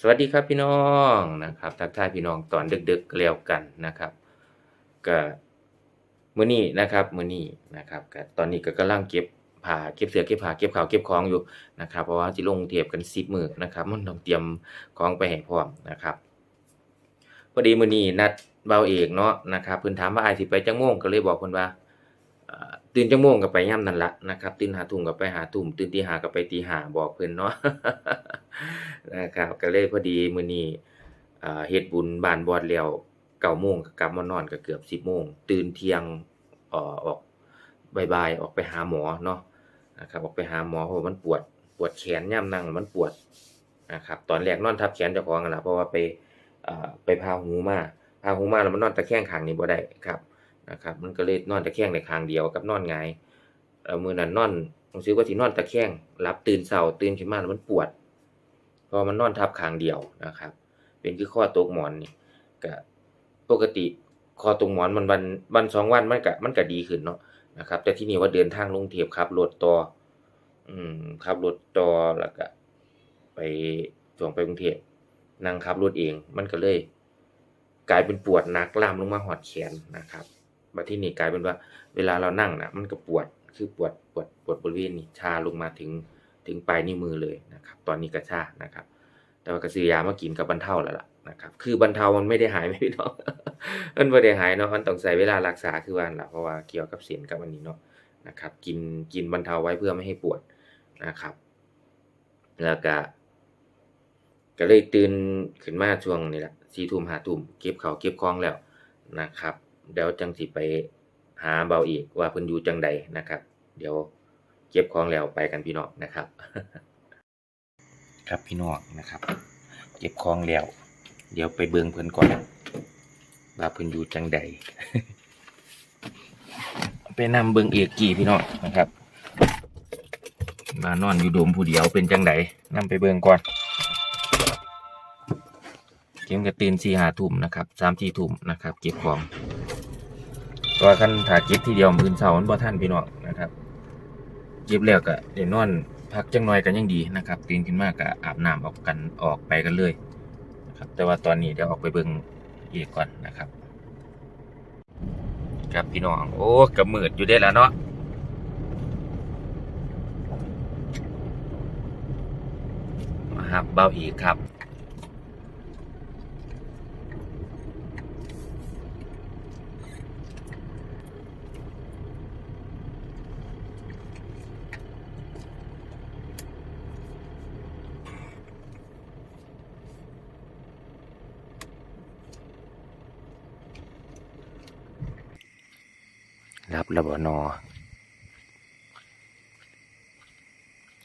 สวัสดีครับพี่น้องนะครับ ทักทายพี่น้องตอนดึกๆก็แล้วกันนะครับก็มื้อนี้นะครับมื้อนี้นะครับก็ตอนนี้ก็กำลังเก็บผ้าเก็บเสื้อเก็บผ้าเก็บข้าวเก็บของอยู่นะครับ เพราะว่าสิลงกรุงเทพกัน10มื้อนะครับ มันต้องเตรียมของไปให้พร้อมนะครับพอดีมื้อนี้นัดเบาเอกเนาะนะครับเพิ่นถามว่าอ้ายสิไปจักโมงก็เลยบอกเพิ่นว่า ตื่นจักโมงก็ไปยามนั้นละนะครับ ตื่น5ทุ่มก็ไป5ทุ่มตื่นตี5ก็ไปตี5บอกเพิ่อนเนาะนะครับก็เลยพอดีมื้อนี้อ่าเฮ็ดบุญบานบอดแล้ว9โมงก็กลับมานอนก็เกือบ10โมงตื่นเที่ยงอ่อออกบ่ายๆออกไปหาหมอเนาะนะครับออกไปหาหมอเพราะว่ามันปวดปวดแขนยามนั่งมันปวดนะครับตอนแรกนอนทับแขนเจ้าของนั่นละเพราะว่าไปอ่าไปพาหูมาพาหูมาแล้วมันนอนตะแคงข้างนี้บ่ได้ครับ นะครับ มันก็เลยนอนตะแคงได้ข้างเดียวกับนอนหงเอ่อมื้อนั้นนอนรู้สึกว่าสินอนตะแคงหลับตื่นเช้าตื่นขึ้นมาแล้วมันปวดเพราะมันนอนทับข้างเดียวนะครับ เป็นคือข้อตกหมอนนี่ก็ปกติคอตกหมอนมันวันวันสองวันมันก็มันก็ดีขึ้นเนาะนะครับ แต่ที่นี่ว่าเดินทางลงเทียบขับรถต่ออืมขับรถต่อแล้วก็ ไปช่วงไปกรุงเทพนั่งขับรถเอง มันก็เลย กลายเป็นปวดหนักลามลงมาหอดแขนนะครับ บัดที่นี่กลายเป็นว่า เวลาเรานั่งนะมันก็ปวดคือปวดปวดปวดบริเวณนี้ชาลงมาถึงถึงปลายนิ้วมือเลยนะครับ ตอนนี้ก็ชานะครับ แต่ว่าก็ซื้อยามากินก็บบรรเทาแล้วล่ะนะครับ คือบรรเทามันไม่ได้หายไม่พี่น้องมันไม่ได้หายเนาะมันต้องใช้เวลารักษาคือวันละเพราะว่าเกี่ยวกับเสียนกับอันนี้เนาะนะครับ กินกินบรรเทาไว้เพื่อไม่ให้ปวดนะครับ แล้วก็ก็เลยตื่นขึ้นมาช่วงนี้แหละสี่ทุ่มห้าทุ่มเก็บเขาเก็บของแล้วนะครับ เดี๋ยวจังสิไปหาเบาอีกว่าเพิ่นอยู่จังใดนะครับ เดี๋ยวเก็บของแล้วไปกันพี่น้องนะครับ ครับพี่น้องนะครับ เก็บของแล้ว เดี๋ยวไปเบิ่งเพิ่นก่อนว่าเพิ่นอยู่จังใดไปนำเบิ่งเอกกี่พี่น้องนะครับมานอนอยู่โดมผู้เดียวเป็นจังใดนำไปเบิ่งก่อนเกมกระตื่นสี่หาทุ่มนะครับสามสี่ทุ่มนะครับ เก็บของ ตัวคันถาเก็บทีเดียวมื้อเช้ามันบ่ทันพี่น้องนะครับเก็บแล้วก็ได้นอนพักจังหน่อยกันยังดีนะครับตื่นขึ้นมากก็อาบน้ำออกกันออกไปกันเลยนะครับแต่ว่าตอนนี้เดี๋ยวออกไปเบิ่งอีกก่อนนะครับครับพี่น้อง โอ้กระมืดอยู่ได้แล้วเนาะมาหับเบาอีกครับ ระบระบนอ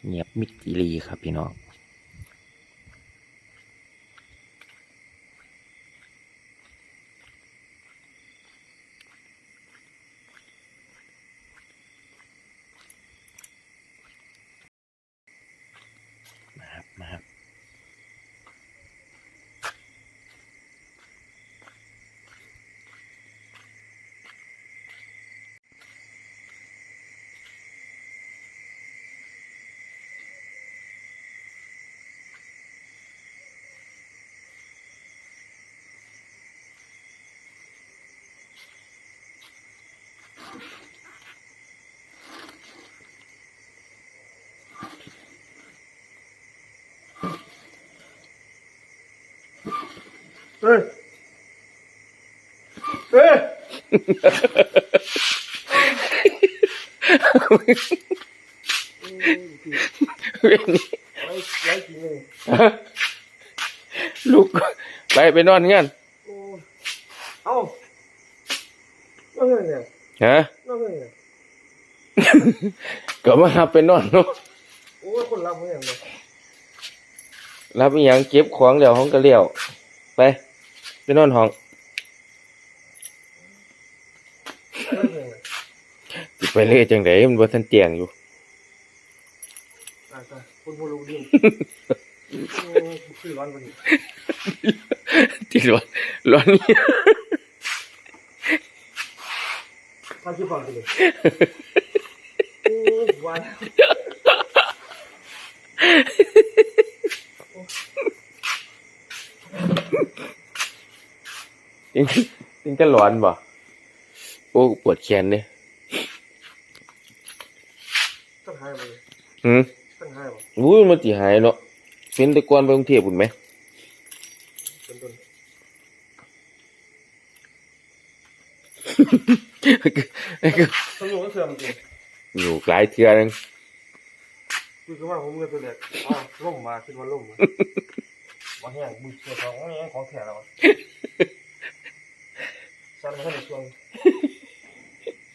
เงียบมิดอีรีครับพี่น้อง เฮ้ยเฮ้ยเว้ยนี่ไว้ไว้กินเลยลูกไปไปนอนงั้นโอ้เอ้านั่งไงเนี่ยฮะนั่งไงเนี่ยก็มารับไปนอนเนาะโอ้ยคนรับเขาอย่างเนี้ยรับอีหยังเก็บของแล้วห้องก็เลี้ยวไป ไปนอนห้องนั่งไงเนี่ยสิไปเลยจังไดมันบ่ทันเตียงอยู่อ่าจ้ะคนโพลูดินโอ้คือร้อนกว่านี้ที่ร้อนร้อนนี่มาคิดฟังกันเลยโอ้ยวัน ยังยังจะหลอนบ่โอ้ปวดแขนเนี่ยต้องหายไปเลยหืมต้องหายไปอุ้ยมันสิหายเนาะเป็นแตะกอนไปกรุงเทพพุ่นไหมเป็นต้นต้องอยู่ก็เสื่อมจริงอยู่หลายเทื่อนึงคือคือว่าผมเงินตัวเด็กอ๋อล่มมาคิดว่าล่มมาวันนี้มือเชื่อของนี่ของแข็งแล้ว สั่นมาให้ช่วง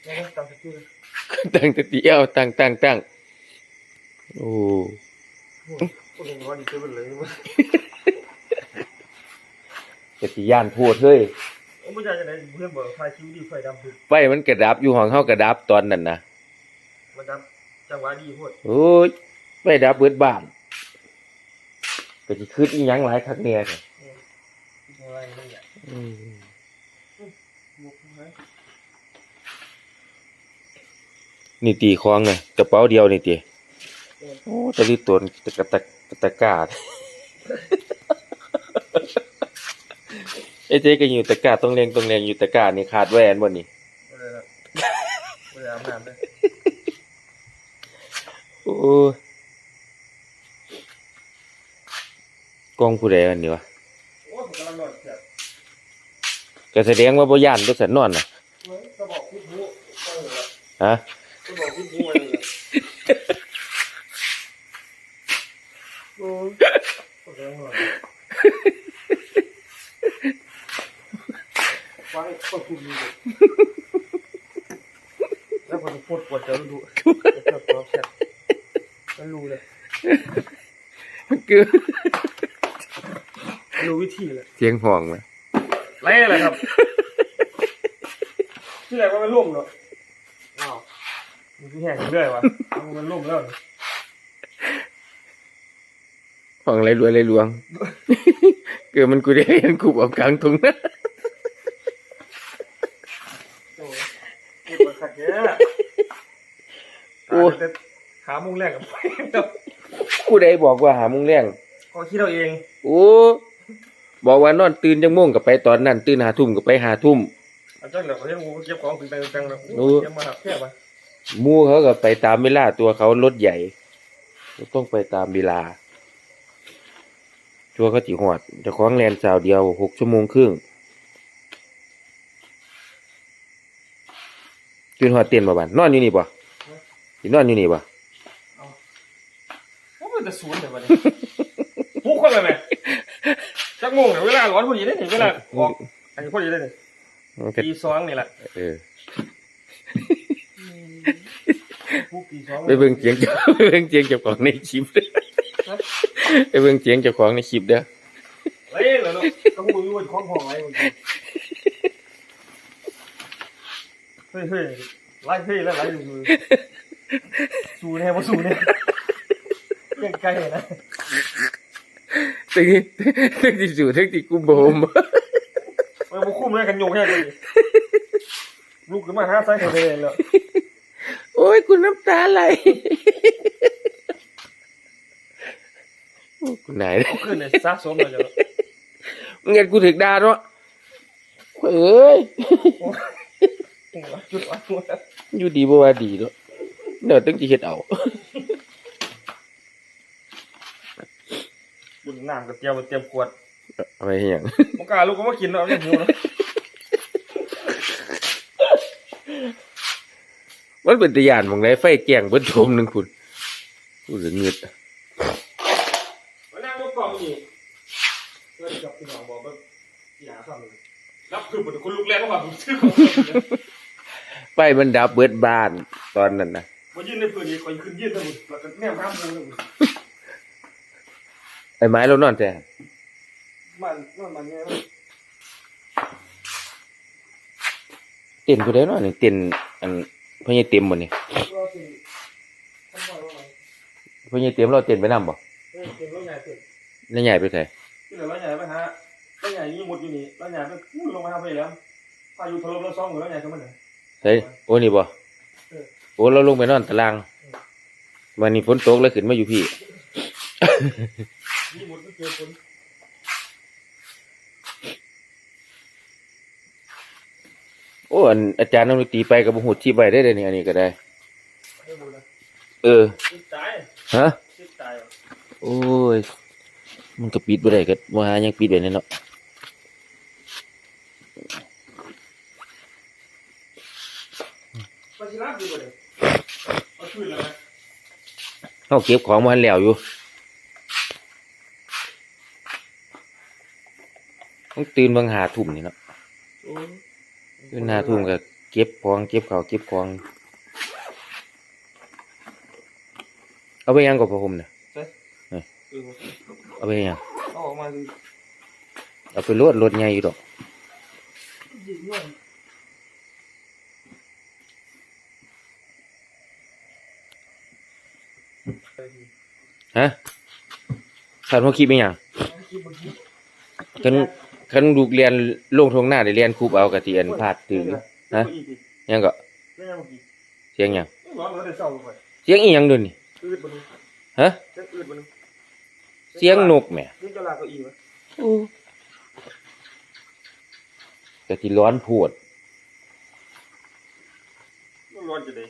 นี่ตามสกิลตั้งแตะตีเอาตั้งตั้งตั้งโอ้คนหนึ่งว่าดีเกินเลยมั้งจะสิย่านโพดเฮ้ยผมไม่ใช่จะไหนเพื่อนบอกไฟคิวดีไฟดำคือไฟมันกระดับอยู่ห้องเฮากระดับตอนนั้นนะมันดับจังหวะดีพูดโอ้ยไฟดับเบิดบ้านก็สิคืดอีหยังหลายคักแน่เนี่ยอะไรนั่นแหละอืมมุก นะนี่ตีคลองไงกระเป๋าเดียวนี่ตีโอ้ตะลิตนตะกะตะกะตะกร้าดไอ้เจ๊ก็อยู่ตะกร้าต้องเรียงต้องเรียงอยู่ตะกร้านี่ขาดแหวนบ่นี่อะไรนะไม่ได้อาบน้ำเลยโอ้ยกล้องผู้ใดอันนี้วะโอ้ผมกำลังนอนเสียบ ก็แสดงว่าบ่ย่านบ่สันนอนน่ะเหมือนกระบอกพิษหูก็เลยฮะกระบอกพิษหูอะไรเลยโอ้ยก็แรงหน่อยไฟก็คุมอยู่แล้วพอจะพูดปวดจะรู้จะเจ็บตัวแสบมันรู้เลยคือรู้วิธีเลยเสียงห้องนะไรอะไรครับ ที่ไหนว่ามันล่มเนาะอ้าวมันที่แห้งเรื่อยวะมันล่มแล้วห้องไรรวยไรลวง เกิดมันกูได้เห็นกูเอากลางทุ่งนะก็บมาขัดแย่โอ้แต่ขามุงแรกกับไฟเนาะกูได้บอกว่าหามุงแรงพอคิดเราเองโอ้บอกว่านอนตื่นจังโมงก็ไปตอนนั้น ตื่นหาทุ่มก็ไปหาทุ่ม อาจารย์เดี๋ยวเขาเรียกงูเก็บของถึงแปลงแปลงแล้วโอ้เก็บมาหักแค่ปะหมู่เขาก็ไปตามเวลาตัวเขารถใหญ่ต้องไปตามเวลาชัวร์เขาจิหอดเจะคล้าของแลนสาวเดียวหกชั่วโมงครึ่งตื่นหอดเตียนบ่บันนอนอยู่นี่บ่สินอนอยู่นี่บ่โอ้มันจะศูนย์เลยวะเนี่ยปุ๊กคนเลยไหมจักโมงเนี่ยเวลาร้อนพอดีได้เนี่ยเวลาออกอันนี้พอดีได้เนี่ย มันก็ตีสองนี่แหละเออปุ๊กตีสองไปเบิ่งเสียงเจ้าไปเบิ่งเสียงเจ้าของในคลิปเด้อไปเบิ่งเสียงเจ้าของในคลิปเด้อเฮ้ยแล้วเนาะต้องมืออยู่บนคล้องหอยมึงเฮ้ยเฮ้ยไล่เฮ้ยแล้วไล่อยู่มือสู้แน่ว่าสู้เนี่ยยังไกลนะตึงตึงที่สู่ตึงที่กุมโบมเอ อมาคุ้มเลยกันโยกแค่กันลูกขึ้นมาหาซ้ายเขาเลยแล้วโอ้ยกูน้ำตาไหลโอ้กูไหนายเอาขึ้นเนี่ยสะสมเลยจ้ะเงินกูถึกดาเนาะเอ้ยจุดวะจุดวะอยู่ดีบ่ว่าดีเนาะเดี๋ยวตึงจะเฮ็ดเอาบุญน้ำกับเจียวเตรียมขวดเอาไปเฮ็ดหยังมกล้าลูกก็มากินเนาะเนี่ยหิวเนาะ มันเป็นตะยานหมองไหนไฟแกงเบิดโถมหนึงคุณกูจะเงือดมานั่งยกกล่องนี่เพื่อนกับพี่น้องบอกว่าอย่าทำเลยรับคือเหมือนคนลูกแรกว่าผมซื้อของไฟมันดับเบิดบ้านตอนนั้นน่ะมายืนในพื้นนี่คอยขึ้นยืนทั้งหมดแล้วก็แนมห้ามมูทั้งหมดไอ้ไม้เรานอนแต่มันมันมันเนี่ยเต้นกูได้เนาะนี่เต้นอัน พญาเต็มบ่นี่ก็สิทำไมว่าไงพญาเต็มเราเต้นไปนํบ่เออเก่งแล้วใหญ่เก่งแล้วใหญ่ไปไสที่เหลือแล้วใหญ่ไปฮะแล้วใหญ่นี่หมดอยู่นี่แล้วใหญ่ไปพูดลงมาไปแล้วพายุถล่มแล้วซ่องหมดแล้วใหญ่ก็มันไหนไสโอ้นี่บ่เออโอ้เราลงไปนอนตารางวันนี้ฝนตกแล้วขึ้นมาอยู่พี่นี่หมดก็เจอคน โอ้อันอาจารย์นักดนตรีไปกับบ่ฮู้ที่ไว้ได้เด้นี่อันนี้ก็ได้ไเออฮะโอ้ย มันก็ปิดบ่ได้ก็ว่ายังปิดไว้แน่เนาะมาชิรับอยู่บ่เลยเอาะเฮาเก็บของมาแล้วอยู่ต้องตื่นบางหาทุ่มนี่เนาะ โอ้ยตื่นหาทุ่มก็เก็บของเก็บข้าวเก็บของ เอาไปยังกับผมน่ะเออเอาไปยังเอาออกมาดูเอาไปรถรถใหญ่อยู่ดอกยิงด้วยฮะท่านพ่อคิดเป็นหยังคัน คันลูกเรียนลงทงหน้าได้เรียนคูบเอากะที่อันพาดถือฮะยังก็ไม่ยังเมื่อกี้เสียงหยังร้อนเลยเศร้าไปเสียงอีหยังเดี๋ยวนี้อืดบนนี้ฮะเสียงอืดบนนี้เสียงนกแหมนี่จะลากเก้าอี้วะกะที่ร้อนโพดมันร้อนจะได้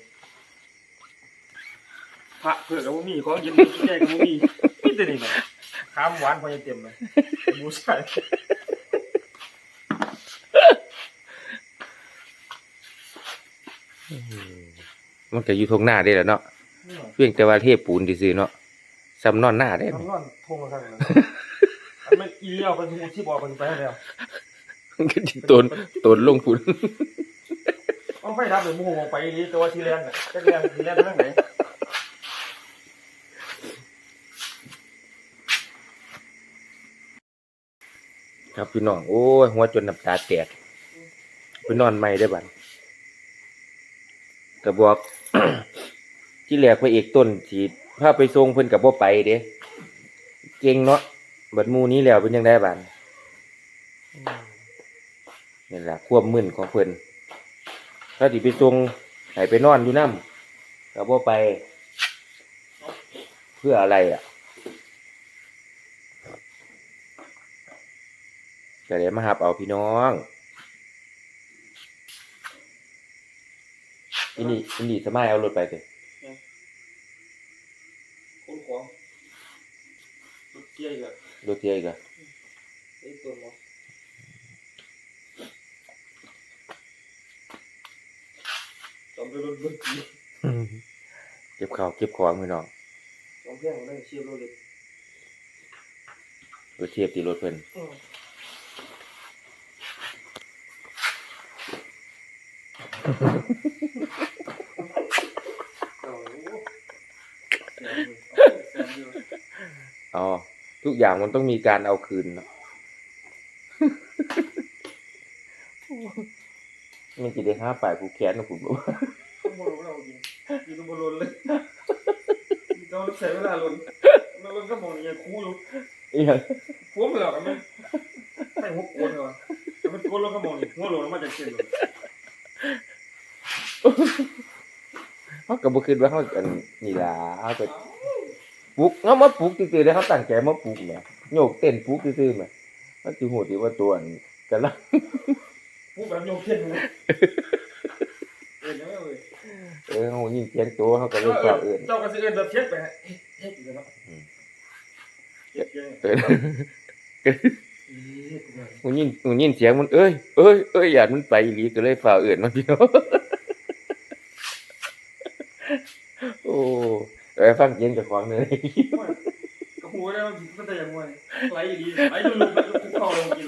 พระเพื่อกับบ่มีของเย็นแก่กับบ่มีนี่แต่นี่นะข้ามหวานพอจะเต็มเลยบูใส่ มันก็อยู่ทงหน้าได้แหล้วเนาะเพียงแต่ว่าเทปูนซื่อๆเนาะซ้ำนอนหน้าได้ทำนอนทงกันนะอันมันอีเลี้ยวไปทูที่บอกกันไปแล้วมันก็สิตนตนลงพุ่นเอาไฟทับหรือมูมองไปอีนี้ตัวที่แลนด์น่ะจะแลนด์ที่แลนด์ทางไหนครับพี่น้องโอ้ยหัวจนน้ำตาแตกไปนอนใหม่ได้อบัด ก็บอก ที่แรกพระเอกต้นที่พาไปส่งเพิ่นก็บ่ไปเด้เก่งเนาะบัดหมู่นี้แล้วเป็นจังไดบัดนี่ล่ะควบมึนของเพิ่นถ้าสิไปส่งให้ไปนอนอยู่นำก็บ่ไป เพื่ออะไรอะก็เลยมาหับเอาพี่น้อง อินนี่อินนี่สมัยเอารถไปเถอะคนของรถเกียร์อีกแล้วรถเทียอีกอะไอ้ตัวหมอจอมไปรถรถเกียร์เก็บข้าวเก็บของพี่น้องจอมเพียงได้เชียร์รถเล็กรถเทียบตีรถเพิ่น อืมเอาแซมเลยเอาแซมเลยอ๋อ ทุกอย่างมันต้องมีการเอาคืนเนาะมันจะได้ห้าฝ่ายผู้แค้นนะผมบอกต้องบอลเราจริงยืนบอลลนเลยต้องใช้เวลาลนมันลนก็มองอย่างคู่อยู่อีหยังหัวมันหรอกมันไม่หัวโกนเหรอแต่มันโกนแล้วก็มองนี่หัวโลนมาจากเส้นเลย เขาก็บ่คิดว่าเขาอันนี่ล่ะเขาก็ปลุกเขามาปลุกซื่อๆแล้วเขาตั้งใจมาปลุกแหมโยกเต้นปลุกซื่อๆแหมมันสิฮู้ดีว่าตัวอันกำลังผู้แบบโยกเทียนเลยเอ็นแล้วเลยเออเขายิงเสียงตัวเขาก็เลยกล่าวเอิ้นเจ้าก็สิเอ็นแบบเทียนไปฮะเฮ็ดอยู่เนาะเฮ็ดเฮ็ดเออหูยินหูยินเสียงมันเอ้ยเอ้ยเอ้ยหยาดมันไปอีหลีก็เลยฝ่าเอื่นมันพี่น้อง โอ้ เอ้ยฟังเสียงจากของเลยกระหูได้มันแต่อย่างไงไหลดีไหลจนลุกไปคุกเข่าลงกิน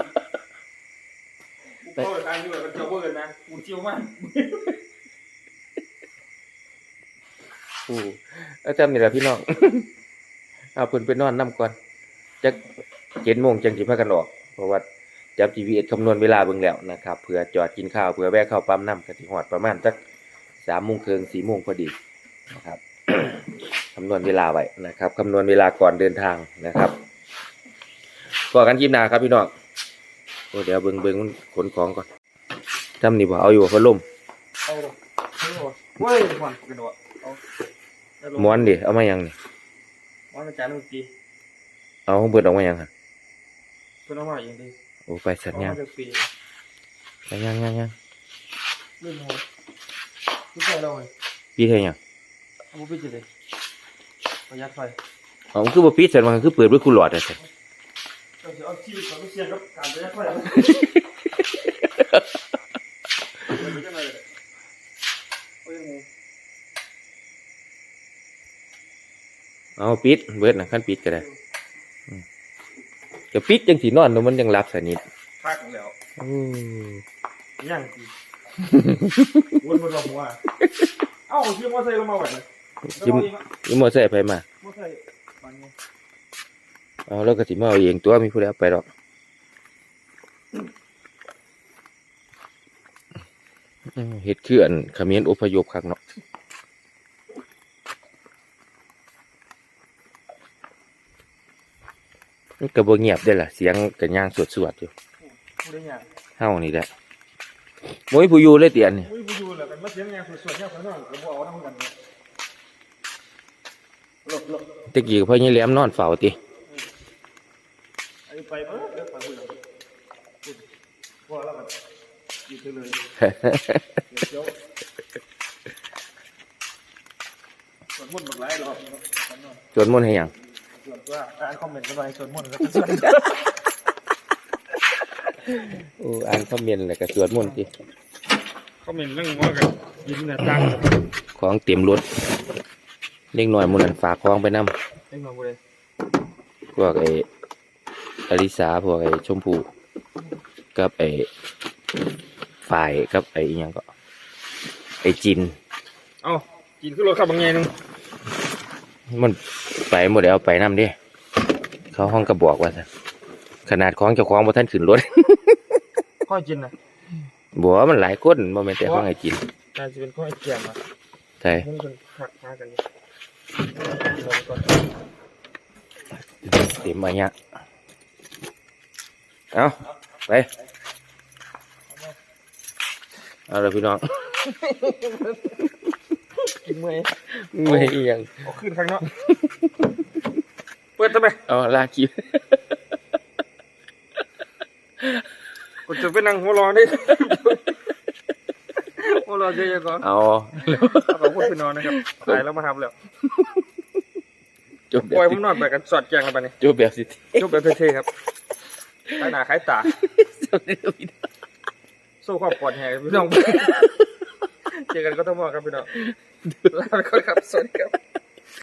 คุกเข่าตายอยู่แบบเจ้าเบิร์ดนะกูเจียวมากโอ้อาจารย์นี่แหละพี่น้อง เอาเพิ่นไปนอนนํก่อนจักเจ็ดโมงจังสิพากันออก เพราะว่าจับ GPS คำนวณเวลาเบิ่งแล้วนะครับเผื่อจอดกินข้าวเผื่อแวะเข้าปั๊มน้ำก็สิฮอดประมาณสัก3โมงครึ่ง4โมงพอดีนะครับคำนวณเวลาไว้นะครับคำนวณเวลาก่อนเดินทางนะครับพอกันคลิปหน้าครับพี่น้องโอ้เดี๋ยวเบิ่งเบิ่งมันขนของก่อนทำนี่บ่เอาอยู่บ่พัดลมเอาเลยเว้ยหวานกระโดดเอาม้วนดิเอามายังนี่ม้วนอาจารย์เมื่อกี้เอาของเบิดออกมายังหั่นเพิ่นเอามาอย่างดีโอ้ไปสัญญาณเอมจากปีไปยังยังยังเรื่องหัวพี่ใส่เราเลยปิดให้หยังเอาบุปิดจะเลย ประหยัดไฟอ๋อมันคือบ่ปิดซั่นมันคือเปิดไว้กูหลอดอะซั่นเราจะเอาชีวิตของเสียงกับการประหยัดไฟเอาไปจังเลยเอาอย่างงูเอาปิดเบิดน่ะคันปิดก็ได้อืมก็ปิดจังสินอนแล้วมันยังหลับสนิทพักแล้วโอ้ย่างสิวนบนหัวเอ้าเชื่อมอไซค์ลงมาไหว เลยจิมจิมมอไซค์ไปมามอไซค์บางไงเอาแล้วก็สิมาเอาเองตัวมีผู้ใดเอาไปดอกอืมเฮ็ดคืออันเขมิ้นอพยพคักเนาะมันก็บ่เงียบได้อล่ะเสียงก็ย่างสวดๆอยู่ผู้ได้ยางเฮานี่แหละบ่มีผู้อยู่เลยติอันนี้อุ้ยผู้อยู่แหละกันมาเสียงยางสวยๆเนี่ยข้างนอกก็บอกเอาทั้งกันเนี่ยหลบหลบ ตะกี้ก็พ่อใหญ่แหลมนอนเฝ้าติไอ้ไปเออเดี๋ยวไปพูดเลยพูดว่าแล้วกันอยู่เฉยเลยเดี๋ยวส่วนมุ่นหมดหลายรอบเนาะข้างนอกสวดมนต์ให้หยังส่วนตัวอ่านคอมเมนต์กันไปส่วนมุ่นก็ส่วนโอ้อ่านคอมเมนต์แล้วก็สวดมนต์ติคอมเมนต์เรื่องว่ากันยินเนี่ยตั้งของเต็มรถ เด็กน้อยหมื้นั้นฝากของไปนำเรื่องมาบุเลยพวกไอ้อลิสาพวกไอ้ชมพูกับไอ้ฝ่ายกับไอ้อิหยังก็ไอ้จินเอ้ากินขึ้นรถขับบางแง่นึงมันไปหมดแล้วไปนำเด้เขาห้องกระบอกว่าซะขนาดของเจ้าของบ่ทันขึ้นรถข้อยจินนะบัวามันหลายคนบ่แม่นแต่ของไอ้จินน่าจะเป็นข้อยเกียมอะใช่มันเป็นหักมากันอยู่ก่อน เต็มมาเนี่ยเอาไปเอาเละพี่น้องกินเมื่อยไม่อิหยังขึ้นข้างนอกเปิดทำไมเอาลาคิวกูจะไปนั่งหัวรอได้หัวรอเยอะๆก่อนเอาเอาขอพูดไปนอนนะครับตายแล้วมาทำแล้ว จบแบปล่อยบผมนอนไปกันสอดแจงกันไปนี่จบแบบสิจบแบบเท่ๆครับขายหน้าขายตาสู้ความปลอดภัยพี่น้องเจอกันก็ต้องมองครับพี่น้องลาไปก่อนครับสวัสดีครับ